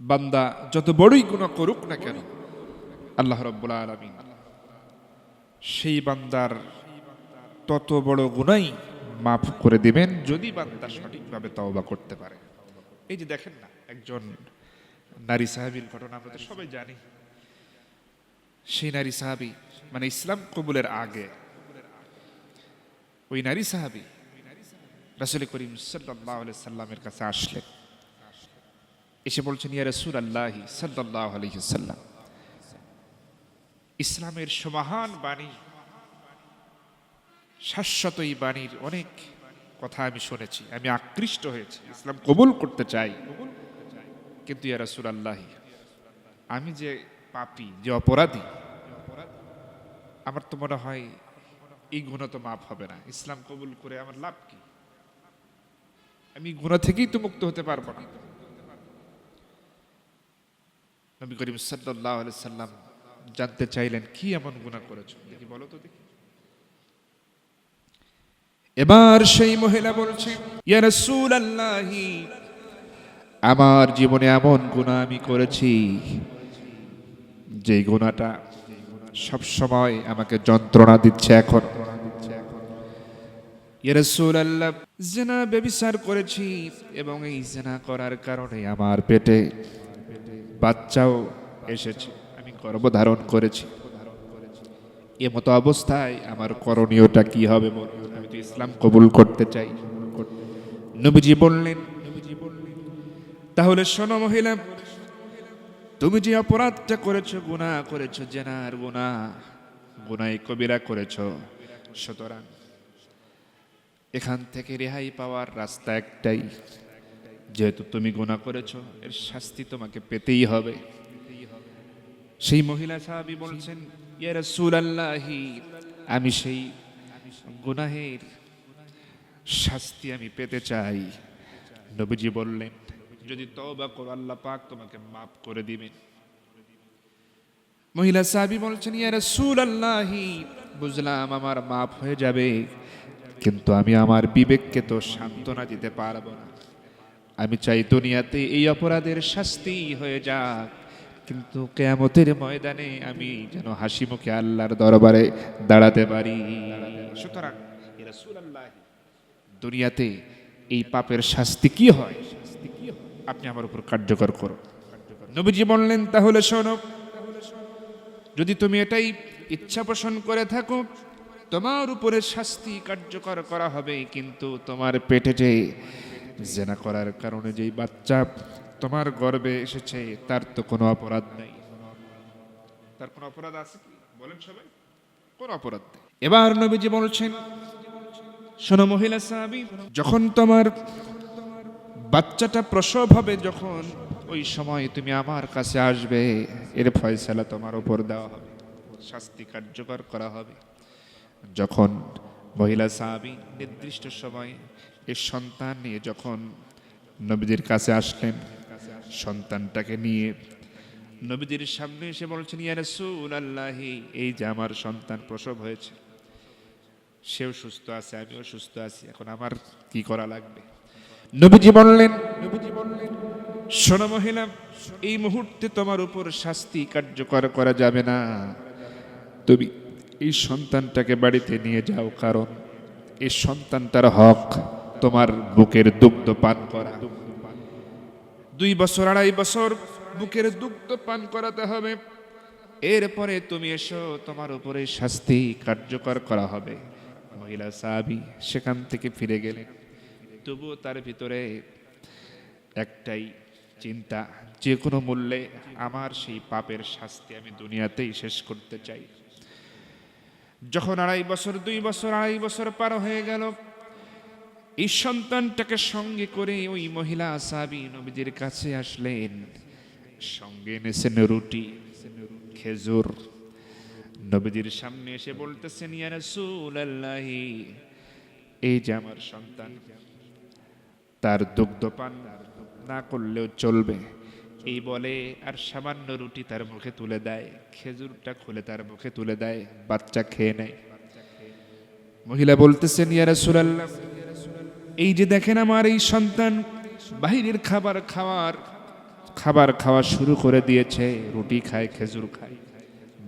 বান্দা যত বড়ই গুণা করুক না কেন, আল্লাহ রব্বুল আলমিন সেই বান্দার তত বড় গুণাই মাফ করে দিবেন যদি বান্দা সঠিকভাবে তওবা করতে পারে। এই যে দেখেন না, একজন নারী সাহাবীর ঘটনা আমরা তো সবাই জানি। সেই নারী সাহাবী মানে ইসলাম কবুলের আগে, ওই নারী সাহাবী রাসুল করিম সাল্লাহ সাল্লামের কাছে আসলেন। এসে বলছেন, ইয়া রসুল আল্লাহি সাল্লাহ আলহিসাল্লাম ইসলামের সমাহান বাণী, শাশ্বত এই বাণীর অনেক কথা আমি শুনেছি, আমি আকৃষ্ট হয়েছি, ইসলাম কবুল করতে চাই। কিন্তু ইয়া রসুল আল্লাহি আমি যে পাপি, যে অপরাধী, আমার তো মনে হয় এই গুণ তো মাফ হবে না, ইসলাম কবুল করে আমার লাভ কি? আমি গুণা থেকেই তো মুক্ত হতে পারব না। নবী করিম সাল্লাহ সাল্লাম জানতে চাইলেন, কি এমন গুণা করেছ? দেখি বলো তো দেখি। এবার সেই মহিলা বলছে আমার জীবনে এমন গুণা আমি করেছি যে গুণাটা সব সময় আমাকে যন্ত্রণা দিচ্ছে এখন। ইয়া রাসূলুল্লাহ, জিনা ব্যভিচার করেছি এবং এই জেনা করার কারণে আমার পেটে বাচ্চাও এসেছে। আমি গর্ভধারণ করেছি। এ মতো অবস্থায় আমার করণীয়টা কি হবে আমি তো ইসলাম কবুল করতে চাই। নবীজি বললেন, তাহলে শোনো মহিলা, তুমি যে অপরাধটা করেছ গুনাহ করেছ, জেনার গুনাহ গুনাই কবিরা করেছ, সুতরাং এখান থেকে রেহাই পাওয়ার রাস্তা একটাই। যেহেতু তুমি গোনা করেছ, এর শাস্তি তোমাকে পেতেই হবে। সেই মহিলা সাহাবী বলছেন আমি সেই গুনাহের শাস্তি আমি পেতে চাই। নবীজি বললেন, যদি তওবা করো, আল্লাহ পাক তোমাকে মাফ করে দিবেন মহিলা সাহাবি বলছেন, ইয়া রাসূলুল্লাহি, বুঝলাম আমার মাফ হয়ে যাবে, কিন্তু আমি আমার বিবেককে তো সান্ত্বনা দিতে পারব না। আমি চাই দুনিয়াতে এই অপরাধের শাস্তি হয়ে যাক। কিন্তু কেয়ামতের ময়দানে আমি যেন হাসি মুখে আল্লাহর দরবারে দাঁড়াতে পারি। সুতরাং দুনিয়াতে এই পাপের শাস্তি কি হয়? আপনি আমার উপর কার্যকর করো নবীজি বললেন, তাহলে শোনো, যদি তুমি এটাই ইচ্ছা পোষণ করে থাকো, তোমার উপরে শাস্তি কার্যকর করা হবে, কিন্তু তোমার পেটে যে জেনা করার কারণে যেই বাচ্চা তোমার গর্বে এসেছে, তার তো কোনো অপরাধ নেই। তার কোনো অপরাধ আছে কি? বলেন সবাই। কোন অপরাধ নেই। এবার নবীজি বলছেন, শোনো মহিলা সাহাবী, যখন তোমার বাচ্চাটা প্রসব হবে, যখন ওই সময় তুমি আমার কাছে আসবে, এর ফয়সালা তোমার উপর দেওয়া হবে। শাস্তি কার্যকর করা হবে। যখন মহিলা সাহাবী নির্দিষ্ট সময় এই সন্তান নিয়ে যখন নবীদের কাছে আসলেন, সন্তানটাকে নিয়ে নবীদের সামনে এসে বলছেন, ইয়া রাসূলুল্লাহি, এই যে আমার সন্তান প্রসব হয়েছে, সেও সুস্থ আছে, আমিও সুস্থ আছি, এখন আমার কি করা লাগবে? নবীজি বললেন নবীজি বললেন শোনো মহিলা, এই মুহূর্তে তোমার উপর শাস্তি কার্যকর করা যাবে না। তুমি এই সন্তানটাকে বাড়িতে নিয়ে যাও, কারণ এই সন্তানটার হক। তোমার বুকের দুগ্ধ পান করা। দুই বছর, আড়াই বছর বুকের দুগ্ধ পান করাতে হবে। এরপরে তুমি এসো, তোমার উপরে শাস্তি কার্যকর করা হবে। মহিলা সাহাবি সেখান থেকে ফিরে গেলেন। তবুও তার ভিতরে একটাই চিন্তা, যে কোনো মূল্যে আমার সেই পাপের শাস্তি আমি দুনিয়াতেই শেষ করতে চাই। যখন আড়াই বছর, দুই বছর, আড়াই বছর পার হয়ে গেল এই সন্তানটাকে সঙ্গে করে ওই মহিলা আসাবি নবীজির কাছে আসলেন। সঙ্গে এনেছেন রুটি খেজুর। নবীজির সামনে এসে বলতেছেন, ইয়া এই যে আমার সন্তান, তার দুগ্ধ দুগ্ধপান না করলেও চলবে। এই বলে, আর সামান্য রুটি তার মুখে তুলে দেয়, খেজুরটা খুলে তার মুখে তুলে দেয়, বাচ্চা খেয়ে নেয়। মহিলা বলতেছেন, ইয়া রাসূলুল্লাহ এই যে দেখেন আমার এই সন্তান, বাহিরের খাবার খাওয়ার, খাবার খাওয়া শুরু করে দিয়েছে, রুটি খায়, খেজুর খায়।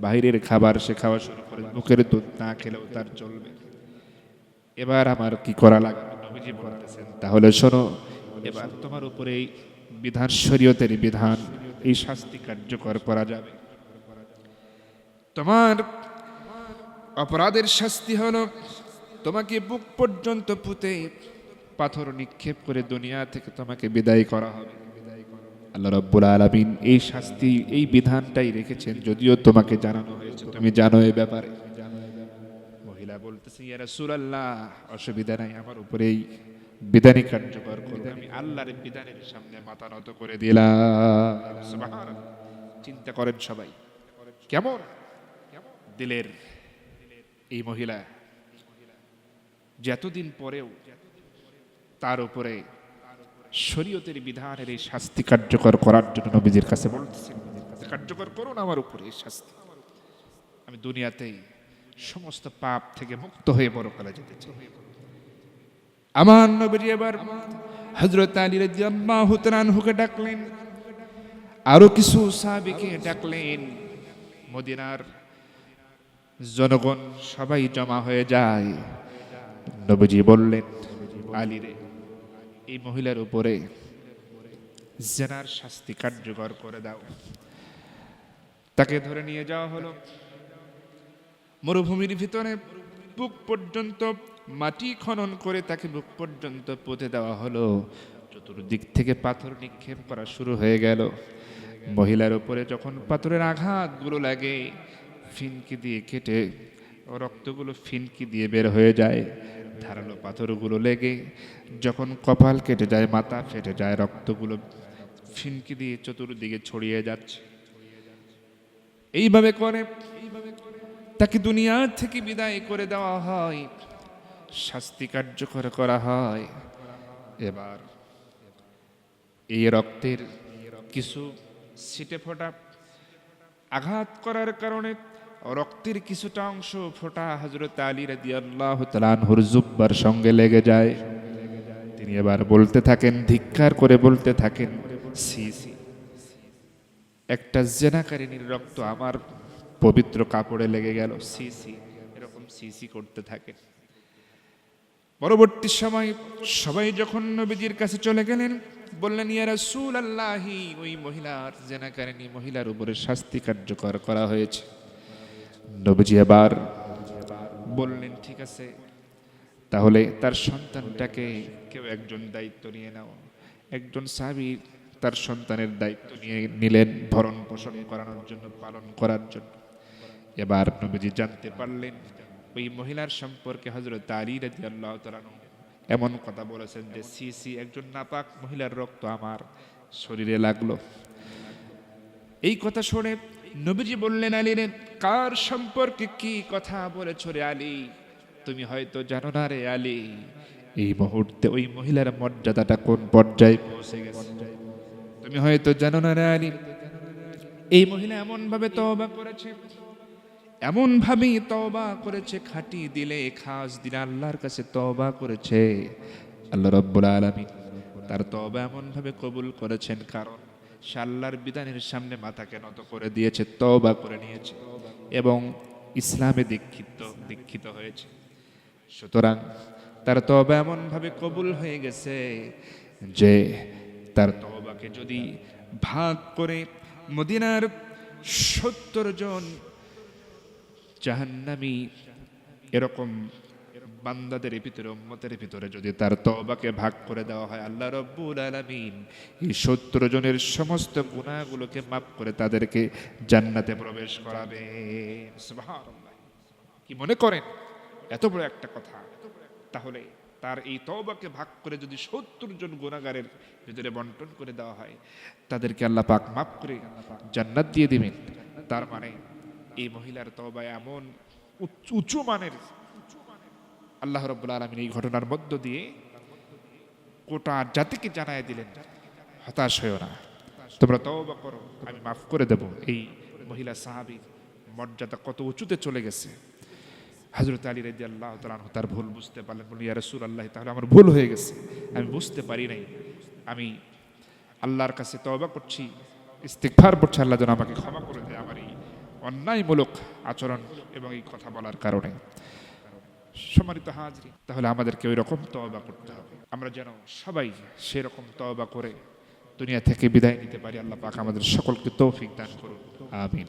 বাইরের খাবার সে খাওয়া শুরু করে, মুখের দুধ না খেলেও তার চলবে। এবার আমার কি করা লাগবে? তাহলে শোনো, এবার তোমার উপরে এই বিধান, শরীয়তের বিধান, এই শাস্তি কার্যকর করা যাবে। তোমার অপরাধের শাস্তি হলো, তোমাকে বুক পর্যন্ত পুঁতে পাথর নিক্ষেপ করে দুনিয়া থেকে তোমাকে বিদায় করা হবে। আল্লাহ রব্বুল আলমিন এই শাস্তি এই বিধানটাই রেখেছেন যদিও তোমাকে জানানো হয়েছে। তুমি জানো এই ব্যাপারে। মহিলা বলতেছে রাসূলুল্লাহ অসুবিধা নাই আমার উপরে এই বিধানই কার্যকর করবে আমি আল্লাহর বিধানের সামনে মাথা নত করে দিলাম। চিন্তা করেন সবাই। কেমন? দিলের এই মহিলা যে এতদিন পরেও তার উপরে শরীয়তের বিধানের এই শাস্তি কার্যকর করার জন্য নবীজির কাছে বলতেছেন কার্যকর করুন, আমার উপরে এই শাস্তি। আমি দুনিয়াতেই সমস্ত পাপ থেকে মুক্ত হয়ে বড় কালে যেতে চাই। আমার নবীজি এবার হজরত আলী রাদিয়াল্লাহু আনহুকে ডাকলেন। আরও কিছু সাহাবীকে ডাকলেন। মদিনার জনগণ সবাই জমা হয়ে যায়। নবীজি বললেন, আলী রে এই মহিলার উপরে জেনার শাস্তি কার্যকর করে দাও। তাকে ধরে নিয়ে যাওয়া হলো। মরুভূমির ভিতরে বুক পর্যন্ত মাটি খনন করে তাকে বুক পর্যন্ত পুঁতে দেওয়া হলো। চতুর্দিক থেকে পাথর নিক্ষেপ করা শুরু হয়ে গেল। মহিলার উপরে যখন পাথরের আঘাতগুলো লাগে, ফিনকি দিয়ে কেটে রক্তগুলো ফিনকি দিয়ে বের হয়ে যায়। ধারালো পাথরগুলো লেগে যখন কপাল কেটে যায়, মাথা ফেটে যায়, রক্তগুলো ফিনকি দিয়ে চতুর্দিকে ছড়িয়ে যাচ্ছে। এইভাবে করে, তাকে দুনিয়া থেকে বিদায় করে দেওয়া হয়, শাস্তি কার্যকর করা হয়। এবার এই রক্তের কিছু ছিটে ফোটা আঘাত করার কারণে রক্তের কিছুটা অংশ ফোটা হজরত আলী রাদি আল্লাহ তালানহুর জুব্বার সঙ্গে লেগে যায়। তিনি এবার বলতে থাকেন, ধিক্কার করে বলতে থাকেন, সি একটা জেনাকারিনীর রক্ত আমার পবিত্র কাপড়ে লেগে গেল, সি সি। এরকম সি সি করতে থাকে পরবর্তী সময় সবাই যখন নবীজির কাছে চলে গেলেন, বললেন, ইয়া রাসূল আল্লাহি ওই মহিলার জেনাকারিনী মহিলার উপরে শাস্তি কার্যকর করা হয়েছে। নবীজি আবার বললেন, ঠিক আছে, তাহলে তার সন্তানটাকে কেউ একজন দায়িত্ব নিয়ে নাও। একজন সাহাবী তার সন্তানের দায়িত্ব নিয়ে নিলেন, ভরণ পোষণ করানোর জন্য, পালন করার জন্য। এবার নবীজি জানতে পারলেন, ওই মহিলার সম্পর্কে হজরত আলী রাজি আল্লাহ এমন কথা বলেছেন যে, সি সি, একজন নাপাক মহিলার রক্ত আমার শরীরে লাগল। এই কথা শুনে নবীজি বললেন, আলী কার সম্পর্কে কি কথা বলেছ রে আলী? তুমি হয়তো জানো না রে আলী। এই মুহূর্তে ওই মহিলার মর্যাদাটা কোন পর্যায়ে পৌঁছে গেছে? তুমি হয়তো জানো না রে আলী, এই মহিলা এমন ভাবে তওবা করেছে এমন ভাবেই তওবা করেছে, খাটি দিলে খাস দিলে আল্লাহর কাছে তওবা করেছে। আল্লাহ রব্বুল আলামিন তার তওবা এমন ভাবে কবুল করেছেন, কারণ সে আল্লাহর বিধানের সামনে মাথাকে নত করে দিয়েছে তবা করে নিয়েছে এবং ইসলামে দীক্ষিত দীক্ষিত হয়েছে। সুতরাং তার তবা এমনভাবে কবুল হয়ে গেছে যে তার তবাকে যদি ভাগ করে মদিনার সত্তর জন জাহান্নামী এরকম বান্দাদের ভিতরে, উম্মতের ভিতরে যদি তার তওবাকে ভাগ করে দেওয়া হয়, আল্লাহ রব্বুল আলামিন এই সত্তর জনের সমস্ত গুনাহগুলোকে মাফ করে তাদেরকে জান্নাতে প্রবেশ করাবে। কি মনে করেন? এত বড় একটা কথা। তাহলে তার এই তওবাকে ভাগ করে যদি সত্তর জন গুণাগারের ভিতরে বন্টন করে দেওয়া হয়, তাদেরকে আল্লাহ পাক মাফ করে জান্নাত দিয়ে দিবেন। তার মানে এই মহিলার তওবা এমন উঁচু মানের আল্লাহ রব্বুল আলমিন এই ঘটনার মধ্য দিয়ে গোটা জাতিকে জানায় দিলেন, হতাশ হয়েও না। তোমরা তওবা করো, আমি মাফ করে দেব। এই মহিলা সাহাবীর মর্যাদা কত উঁচুতে চলে গেছে। হজরত আলী রেদি আল্লাহ তালাহ তার ভুল বুঝতে পারলেন। বলি ইয়া রসুল আল্লাহ তাহলে আমার ভুল হয়ে গেছে। আমি বুঝতে পারি নাই। আমি আল্লাহর কাছে তওবা করছি, ইস্তিগফার করছি। আল্লাহ যেন আমাকে ক্ষমা করে দেয় আমার এই অন্যায়মূলক আচরণ এবং এই কথা বলার কারণে। সম্মানিত হাজরি, তাহলে আমাদেরকে ওই রকম তবা করতে হবে। আমরা যেন সবাই সেরকম তবা করে দুনিয়া থেকে বিদায় নিতে পারি। আল্লাহ পাক আমাদের সকলকে তৌফিক দান করুন আমিন।